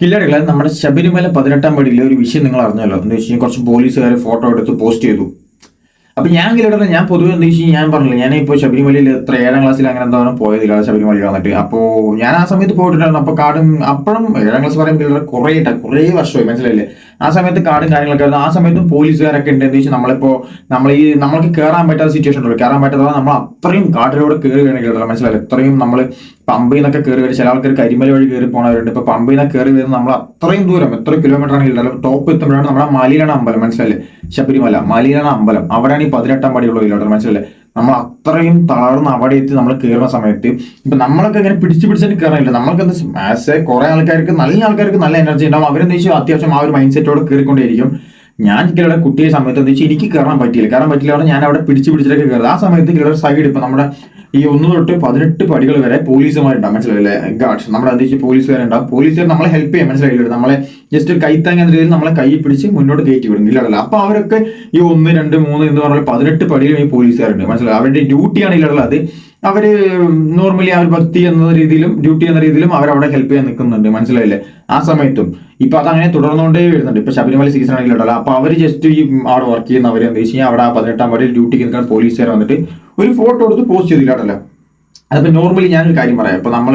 കില്ലാടികളെ നമ്മുടെ ശബരിമല പതിനെട്ടാം പടിയിലെ ഒരു വിഷയം നിങ്ങൾ അറിഞ്ഞല്ലോ. എന്താ വെച്ച് കഴിഞ്ഞാൽ കുറച്ച് പോലീസുകാർ ഫോട്ടോ എടുത്ത് പോസ്റ്റ് ചെയ്തു. അപ്പൊ ഞാൻ കില്ലടല്ല ഞാൻ പൊതുവെ എന്താ വെച്ച് ഞാൻ പറഞ്ഞില്ല ഞാൻ ശബരിമലയിൽ എത്ര ഏഴാം ക്ലാസ്സിൽ അങ്ങനെ എന്താ പോയതില്ല ശബരിമലയിൽ വന്നിട്ട്. അപ്പോ ഞാൻ ആ സമയത്ത് പോയിട്ടുണ്ടായിരുന്നു. അപ്പോൾ കാടും അപ്പോഴും ഏഴാം ക്ലാസ് പറയുമ്പോൾ കുറേ കുറേ വർഷമായി. മനസ്സിലായില്ലേ? ആ സമയത്ത് കാടും കാര്യങ്ങളൊക്കെ ആയിരുന്നു. ആ സമയത്തും പോലീസുകാരൊക്കെ ഉണ്ട്. എന്ന് വെച്ചാൽ നമ്മളിപ്പോ നമ്മൾ ഈ നമ്മൾക്ക് കയറാൻ പറ്റാത്ത സിറ്റുവേഷൻ ഉണ്ടല്ലോ. കയറാൻ പറ്റാത്ത നമ്മൾ അത്രയും കാട്ടിലൂടെ കയറി വേണമെങ്കിൽ മനസ്സിലായി ഇത്രയും നമ്മൾ പമ്പയിൽ നിന്നൊക്കെ കയറി വരും. ചില ആൾക്കാർ കരിമല വഴി കയറി പോണവരുണ്ട്. ഇപ്പൊ പമ്പയിൽ നിന്ന് കയറി വരുന്ന നമ്മൾ അത്രയും ദൂരം എത്ര കിലോമീറ്റർ ആണെങ്കിൽ ടോപ്പ് എത്തുമ്പോഴാണ് നമ്മുടെ മലയിലാണ് അമ്പലം. മനസ്സിലല്ലേ ശബരിമല മലയിലാണ് അമ്പലം. അവിടെയാണ് ഈ പതിനെട്ടാം പടിയുള്ള മനസ്സിലല്ലേ നമ്മൾ അത്രയും താഴ്ന്ന അവിടെ എത്തി നമ്മൾ കയറുന്ന സമയത്ത്. ഇപ്പൊ നമ്മളൊക്കെ ഇങ്ങനെ പിടിച്ച് പിടിച്ചിട്ട് കയറാനില്ല നമ്മൾക്ക് ആസ് എ കുറെ ആൾക്കാർക്ക് നല്ല ആൾക്കാർക്ക് നല്ല എനർജി ഉണ്ടാവും. അവരെന്താ വെച്ചാൽ അത്യാവശ്യം ആ ഒരു മൈൻഡ് സെറ്റോട് കയറിക്കൊണ്ടേയിരിക്കും. ഞാൻ കിലയുടെ കുട്ടിയെ സമയത്ത് എന്ന് വെച്ചാൽ എനിക്ക് കയറാൻ പറ്റിയില്ല. കയറാൻ പറ്റില്ല ഞാൻ അവിടെ പിടിച്ച് പിടിച്ചിട്ടൊക്കെ കയറുന്നത് ആ സമയത്ത് കിലയുടെ സൈഡ് ഇപ്പൊ നമ്മുടെ ഈ ഒന്ന് തൊട്ട് പതിനെട്ട് പടികൾ വരെ പോലീസുമാരുണ്ടാവും. മനസ്സിലായില്ലേ ഗാർഡ്സ് നമ്മുടെ വെച്ചാൽ പോലീസുകാരുണ്ടാവും. പോലീസുകാർ നമ്മളെ ഹെൽപ്പ് ചെയ്യാം. മനസ്സിലായില്ലേ? നമ്മളെ ജസ്റ്റ് കൈത്താങ്ങ എന്ന രീതിയിൽ നമ്മളെ കൈ പിടിച്ച് മുന്നോട്ട് കയറ്റി വിടും. ഇല്ലടല്ല അപ്പൊ അവരൊക്കെ ഈ ഒന്ന് രണ്ട് മൂന്ന് എന്ന് പറഞ്ഞാൽ പതിനെട്ട് പടിയിലും ഈ പോലീസുകാരുണ്ട്. മനസ്സിലായി? അവരുടെ ഡ്യൂട്ടിയാണ് ഇല്ലടല്ല അത് അവർ നോർമലി അവർ ഭക്തി എന്ന രീതിയിലും ഡ്യൂട്ടി എന്ന രീതിയിലും അവർ അവിടെ ഹെൽപ്പ് ചെയ്യാൻ നിൽക്കുന്നുണ്ട്. മനസ്സിലായില്ലേ? ആ സമയത്തും. ഇപ്പൊ അതങ്ങനെ തുടർന്നുകൊണ്ടേ വരുന്നുണ്ട്. ഇപ്പൊ ശബരിമല സീസൺ ആണെങ്കിലും ഉണ്ടല്ലോ. അപ്പൊ അവർ ജസ്റ്റ് ഈ അവിടെ വർക്ക് ചെയ്യുന്നവർ എന്താ വെച്ച് കഴിഞ്ഞാൽ അവിടെ പതിനെട്ടാം വാർഡിൽ ഡ്യൂട്ടിക്ക് നിൽക്കുന്ന പോലീസുകാർ വന്നിട്ട് ഒരു ഫോട്ടോ എടുത്ത് പോസ്റ്റ് ചെയ്തില്ലാട്ടല്ലോ. അതിപ്പോ നോർമലി ഞാനൊരു കാര്യം പറയാം. ഇപ്പോൾ നമ്മൾ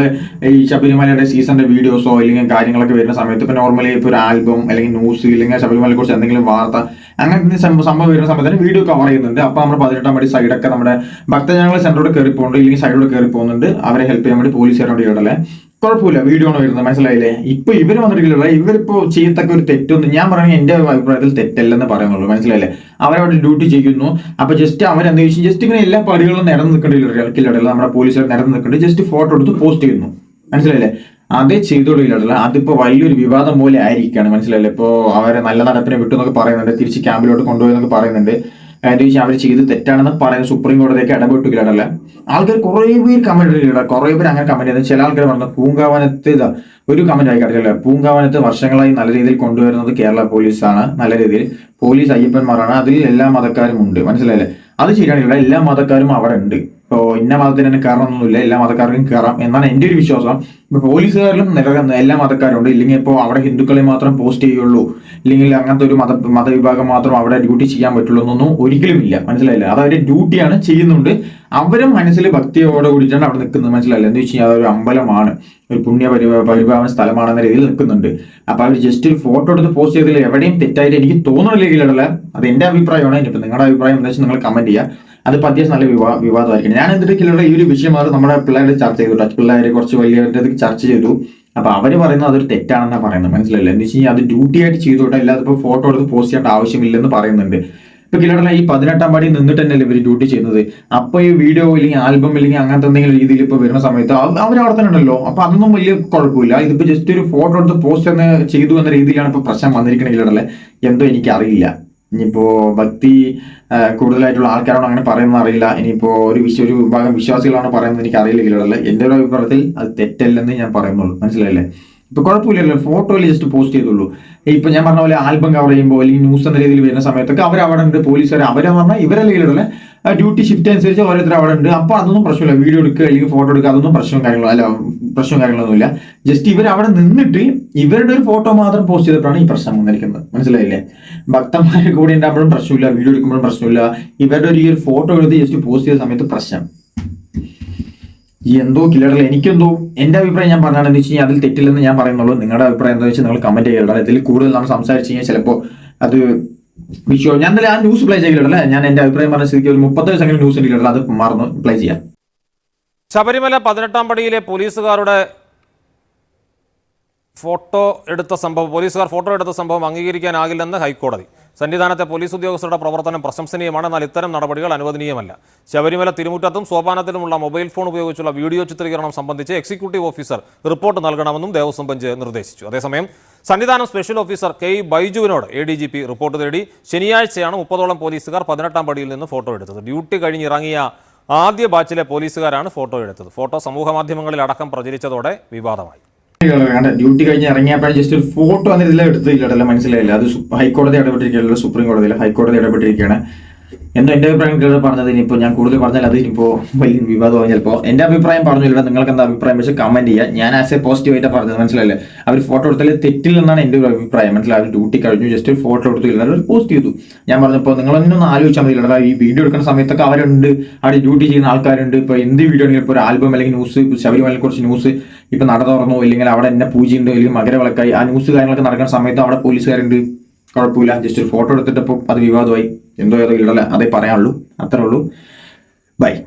ഈ ശബരിമലയുടെ സീസണിന്റെ വീഡിയോസോ അല്ലെങ്കിൽ കാര്യങ്ങളൊക്കെ വരുന്ന സമയത്ത് ഇപ്പോൾ നോർമലി ഇപ്പോൾ ഒരു ആൽബം അല്ലെങ്കിൽ ന്യൂസ് ഇല്ലെങ്കിൽ ശബരിമലയെ കുറിച്ച് എന്തെങ്കിലും വാർത്ത അങ്ങനെ സംഭവം വരുന്ന സമയത്ത് വീഡിയോ കവർ ചെയ്യുന്നുണ്ട്. അപ്പോൾ നമ്മൾ പതിനെട്ടാം പടി സൈഡൊക്കെ നമ്മുടെ ഭക്തജനങ്ങൾ സെന്ററോട് കയറി പോകുന്നുണ്ട് ഇല്ലെങ്കിൽ സൈഡോട് കയറി പോകുന്നുണ്ട് അവരെ ഹെൽപ്പ് ചെയ്യാൻ വേണ്ടി പോലീസുകാരോട് ഇടല്ലേ കുഴപ്പമില്ല. വീഡിയോ ആണ് വരുന്നത്. മനസ്സിലായില്ലേ? ഇപ്പൊ ഇവർ വന്നിട്ടില്ല ഇവരിപ്പോ ചെയ്യത്തക്ക ഒരു തെറ്റൊന്നും ഞാൻ പറയുന്നത് എന്റെ അഭിപ്രായത്തിൽ തെറ്റല്ലെന്ന് പറയുന്നുള്ളൂ മനസ്സിലായില്ലേ? അവരവിടെ ഡ്യൂട്ടി ചെയ്യുന്നു അപ്പൊ ജസ്റ്റ് അവരെന്താ വെച്ചാൽ ജസ്റ്റ് ഇങ്ങനെ എല്ലാ പടികളും നിരന്ന് നിൽക്കേണ്ടിയില്ല നമ്മുടെ പോലീസുകാർ നിരന്ന് നിൽക്കേണ്ടി ജസ്റ്റ് ഫോട്ടോ എടുത്ത് പോസ്റ്റ് ചെയ്യുന്നു. മനസ്സിലായില്ലേ? അതേ ചെയ്തോളില്ല അതിപ്പോ വലിയൊരു വിവാദം പോലെ ആയിരിക്കാണ്. മനസ്സിലായില്ലേ? ഇപ്പോ അവരെ നല്ല നടപ്പിനെ വിട്ടു എന്നൊക്കെ പറയുന്നുണ്ട്. തിരിച്ച് ക്യാമ്പിലോട്ട് കൊണ്ടുപോയെന്നൊക്കെ പറയുന്നുണ്ട്. എന്താ വെച്ചാൽ അവർ ചെയ്ത് തെറ്റാണെന്ന് പറയുന്ന സുപ്രീം കോടതിയൊക്കെ ഇടപെട്ടില്ല ആൾക്കാർ കുറേ പേര് കമന്റ് ഇടാ കുറേ പേര് അങ്ങനെ കമന്റ് ചെയ്യുന്നത് ചില ആൾക്കാർ പറഞ്ഞു പൂങ്കാവനത്ത് ഒരു കമന്റ് ആയിക്കട്ടില്ല പൂങ്കാവനത്ത് വർഷങ്ങളായി നല്ല രീതിയിൽ കൊണ്ടുവരുന്നത് കേരള പോലീസാണ്. നല്ല രീതിയിൽ പോലീസ് അയ്യപ്പന്മാരാണ്. അതിൽ എല്ലാ മതക്കാരും ഉണ്ട്. മനസ്സിലായില്ലേ? അത് ശരിയാണ് ഇവിടെ എല്ലാ മതക്കാരും അവിടെ ഉണ്ട്. ഇപ്പോൾ ഇന്ന മതത്തിന് തന്നെ കയറണമൊന്നുമില്ല എല്ലാ മതക്കാർക്കും കയറാം എന്നാണ് എന്റെ ഒരു വിശ്വാസം. പോലീസുകാരിലും എല്ലാ മതക്കാരും ഉണ്ട് ഇല്ലെങ്കിൽ ഇപ്പോൾ അവിടെ ഹിന്ദുക്കളെ മാത്രം പോസ്റ്റ് ചെയ്യുള്ളൂ. ഇല്ലെങ്കിൽ അങ്ങനത്തെ ഒരു മത മതവിഭാഗം മാത്രം അവിടെ ഡ്യൂട്ടി ചെയ്യാൻ പറ്റുള്ളൂ എന്നൊന്നും ഒരിക്കലും ഇല്ല. മനസ്സിലായില്ല? അത് അവരുടെ ഡ്യൂട്ടിയാണ് ചെയ്യുന്നുണ്ട്. അവരും മനസ്സിൽ ഭക്തിയോടെ കൂടിയിട്ടാണ് അവിടെ നിൽക്കുന്നത്. മനസ്സിലായില്ല? എന്ന് വെച്ച് കഴിഞ്ഞാൽ അതൊരു അമ്പലമാണ്. ഒരു പുണ്യ പരിപാലന സ്ഥലമാണെന്ന രീതിയിൽ നിൽക്കുന്നുണ്ട്. അപ്പോൾ അവർ ജസ്റ്റ് ഒരു ഫോട്ടോ എടുത്ത് പോസ്റ്റ് ചെയ്തതിൽ എവിടെയും തെറ്റായിട്ട് എനിക്ക് തോന്നുന്നില്ല അത് എന്റെ അഭിപ്രായമാണ്. ഇനിയിപ്പോൾ നിങ്ങളുടെ അഭിപ്രായം എന്താ വെച്ചാൽ നിങ്ങൾ കമന്റ് ചെയ്യുക. അത് അത്യാവശ്യം നല്ല വിവാ വിവാദമായിരിക്കും ഞാൻ എന്തൊക്കെയുള്ള ഈ ഒരു വിഷയം അത് നമ്മുടെ പിള്ളേരുടെ ചർച്ച ചെയ്തു. പിള്ളേരെ കുറച്ച് വലിയവരുടെ ചർച്ച ചെയ്തു. അപ്പോൾ അവർ പറയുന്നത് അതൊരു തെറ്റാണെന്നാണ് പറയുന്നത്. മനസ്സിലല്ല എന്ന് വെച്ച് കഴിഞ്ഞാൽ അത് ഡ്യൂട്ടി ആയിട്ട് ചെയ്തോട്ടെ അല്ലാതെ ഇപ്പോൾ ഫോട്ടോ എടുത്ത് പോസ്റ്റ് ചെയ്യേണ്ട ആവശ്യമില്ലെന്ന് പറയുന്നുണ്ട്. ഇപ്പൊ കിലോടല്ല ഈ പതിനെട്ടാം പടി നിന്നിട്ട് തന്നെയല്ലേ ഇവർ ഡ്യൂട്ടി ചെയ്യുന്നത്? അപ്പൊ ഈ വീഡിയോ ഇല്ലെങ്കിൽ ആൽബം ഇല്ലെങ്കിൽ അങ്ങനത്തെ എന്തെങ്കിലും രീതിയിൽ ഇപ്പൊ വരുന്ന സമയത്ത് അവർ അവിടെ തന്നെ ഉണ്ടല്ലോ. അപ്പൊ അതൊന്നും വലിയ കുഴപ്പമില്ല. ഇതിപ്പോ ജസ്റ്റ് ഒരു ഫോട്ടോ എടുത്ത് പോസ്റ്റ് ചെയ്തു എന്ന രീതിയിലാണ് ഇപ്പൊ പ്രശ്നം വന്നിരിക്കുന്നത് കിലോടല്ലേ എന്തോ എനിക്ക് അറിയില്ല ഇനിയിപ്പോ ഭക്തി കൂടുതലായിട്ടുള്ള ആൾക്കാരാണോ അങ്ങനെ പറയുന്നത് അറിയില്ല. ഇനിയിപ്പോൾ ഒരു വിശ്വ ഒരു വിഭാഗം വിശ്വാസികളാണ് പറയുന്നത് എനിക്ക് അറിയില്ല എന്റെ ഒരു അഭിപ്രായത്തിൽ അത് തെറ്റല്ലെന്ന് ഞാൻ പറയുന്നുള്ളൂ. മനസ്സിലായില്ലേ? ഇപ്പൊ കുഴപ്പമില്ലല്ലോ. ഫോട്ടോയിൽ ജസ്റ്റ് പോസ്റ്റ് ചെയ്തുള്ളൂ. ഇപ്പൊ ഞാൻ പറഞ്ഞ പോലെ ആൽബം കവർ ചെയ്യുമ്പോൾ അല്ലെങ്കിൽ ന്യൂസ് എന്ന രീതിയിൽ വരുന്ന സമയത്തൊക്കെ അവർ അവിടെ ഉണ്ട് പോലീസുകാർ അവരെ പറഞ്ഞാൽ ഇവരല്ലേ ഇടല്ലേ ഡ്യൂട്ടി ഷിഫ്റ്റ് അനുസരിച്ച് ഓരോരുത്തർ അവിടെ ഉണ്ട്. അപ്പൊ അതൊന്നും പ്രശ്നമില്ല. വീഡിയോ എടുക്കുക അല്ലെങ്കിൽ ഫോട്ടോ എടുക്കുക അതൊന്നും പ്രശ്നവും കാര്യങ്ങളോ അല്ല. പ്രശ്നവും കാര്യങ്ങളൊന്നുമില്ല. ജസ്റ്റ് ഇവർ അവിടെ നിന്നിട്ട് ഇവരുടെ ഒരു ഫോട്ടോ മാത്രം പോസ്റ്റ് ചെയ്തിട്ടാണ് ഈ പ്രശ്നം വന്നിരിക്കുന്നത്. മനസ്സിലായില്ലേ? ഭക്തമായ കൂടെ ഉണ്ടാകുമ്പോഴും പ്രശ്നമില്ല. വീഡിയോ എടുക്കുമ്പോഴും പ്രശ്നമില്ല. ഇവരുടെ ഒരു ഈ ഒരു ഫോട്ടോ എടുത്ത് ജസ്റ്റ് പോസ്റ്റ് ചെയ്ത സമയത്ത് പ്രശ്നം. എന്തോ കില്ലറിൽ എനിക്കെന്തോ എന്റെ അഭിപ്രായം ഞാൻ പറഞ്ഞാണെന്ന് വെച്ച് കഴിഞ്ഞാൽ അതിൽ തെറ്റില്ലെന്ന് ഞാൻ പറയുന്നുള്ളൂ. നിങ്ങളുടെ അഭിപ്രായം എന്താ വെച്ചാൽ നിങ്ങൾ കമന്റ് ചെയ്യുക ഇതിൽ കൂടുതൽ നമ്മൾ സംസാരിച്ച് കഴിഞ്ഞാൽ ചിലപ്പോൾ അത് വിഷയം ഞാൻ ആ ന്യൂസ് പ്ലേ ചെയ്യില്ല ഞാൻ എന്റെ അഭിപ്രായം പറഞ്ഞ സ്ഥിതിക്ക് ഒരു മുപ്പത്തേഴ് സെക്കൻഡ് ന്യൂസ് ഇല്ല അത് മറന്നു പ്ലേ ചെയ്യാം. ശബരിമല പതിനെട്ടാം പടിയിലെ പോലീസുകാരുടെ ഫോട്ടോ എടുത്ത സംഭവം പോലീസുകാർ ഫോട്ടോ എടുത്ത സംഭവം അംഗീകരിക്കാനാകില്ലെന്ന് ഹൈക്കോടതി. സന്നിധാനത്തെ പോലീസ് ഉദ്യോഗസ്ഥരുടെ പ്രവർത്തനം പ്രശംസനീയമാണ്. എന്നാൽ ഇത്തരം നടപടികൾ അനുവദനീയമല്ല. ശബരിമല തിരുമുറ്റത്തും സോപാനത്തിലുമുള്ള മൊബൈൽ ഫോൺ ഉപയോഗിച്ചുള്ള വീഡിയോ ചിത്രീകരണം സംബന്ധിച്ച് എക്സിക്യൂട്ടീവ് ഓഫീസർ റിപ്പോർട്ട് നൽകണമെന്നും ദേവസ്വം ബെഞ്ച് നിർദ്ദേശിച്ചു. അതേസമയം Sannidhanam special officer K ബൈജുവിനോട് A D G P report തേടി ശനിയാഴ്ചയാണ് മുപ്പതോളം പോലീസുകാർ പതിനെട്ടാം പടിയിൽ നിന്ന് ഫോട്ടോ എടുത്തത്. ഡ്യൂട്ടി കഴിഞ്ഞിറങ്ങിയ ആദ്യ ബാച്ചിലെ പോലീസുകാരാണ് ഫോട്ടോ എടുത്തത്. ഫോട്ടോ സമൂഹ മാധ്യമങ്ങളിൽ അടക്കം പ്രചരിച്ചതോടെ വിവാദമായി. ഡ്യൂട്ടി കഴിഞ്ഞ് ഇറങ്ങിയപ്പോഴും ജസ്റ്റ് ഒരു ഫോട്ടോ അതിൽ എടുത്തില്ല മനസ്സിലായില്ല. അത് ഹൈക്കോടതി ഇടപെട്ടിരിക്കുകയാണ് സുപ്രീം കോടതിയിൽ ഹൈക്കോടതി ഇടപെട്ടിരിക്കുകയാണ്. എന്തോ എന്റെ അഭിപ്രായം കേട്ട് പറഞ്ഞത് ഇനിയിപ്പോൾ ഞാൻ കൂടുതൽ പറഞ്ഞാൽ അത് ഇനിയിപ്പോൾ വലിയ വിവാദമാകും ചിലപ്പോൾ എന്റെ അഭിപ്രായം പറഞ്ഞു ഇവിടെ നിങ്ങൾക്ക് എന്താ അഭിപ്രായം വെച്ച് കമന്റ് ചെയ്യുക ഞാൻ ആസ് എ പോസിറ്റീവ് ആയിട്ട് പറഞ്ഞത് മനസ്സിലല്ലേ അവർ ഫോട്ടോ എടുത്താൽ തെറ്റില്ലെന്നാണ് എന്റെ ഒരു അഭിപ്രായം. മനസ്സിലായി? ഡ്യൂട്ടി കഴിഞ്ഞു ജസ്റ്റ് ഒരു ഫോട്ടോ എടുത്തു പോസ്റ്റ് ചെയ്തു. ഞാൻ പറഞ്ഞപ്പോൾ നിങ്ങളൊന്നും ആലോചിച്ചാൽ മതി. ഈ വീഡിയോ എടുക്കുന്ന സമയത്തൊക്കെ അവരുണ്ട്. അവിടെ ഡ്യൂട്ടി ചെയ്യുന്ന ആൾക്കാരുണ്ട്. ഇപ്പോൾ എന്ത് വീഡിയോ ഇപ്പോൾ ഒരു ആൽബം അല്ലെങ്കിൽ ന്യൂസ് ശബരിമലയെ കുറിച്ച് ന്യൂസ് ഇപ്പൊ നട തുറന്നു അല്ലെങ്കിൽ അവിടെ എന്നെ പൂജയുണ്ട് അല്ലെങ്കിൽ മകരവിളക്കായി ആ ന്യൂസ് കാര്യങ്ങളൊക്കെ നടക്കുന്ന സമയത്ത് അവിടെ പോലീസുകാരുണ്ട് കുഴപ്പമില്ല. ജസ്റ്റ് ഒരു ഫോട്ടോ എടുത്തിട്ടപ്പോൾ അത് വിവാദമായി. എന്തോ ഏതോ അതേ പറയാനുള്ളൂ. അത്രേ ഉള്ളൂ. ബൈ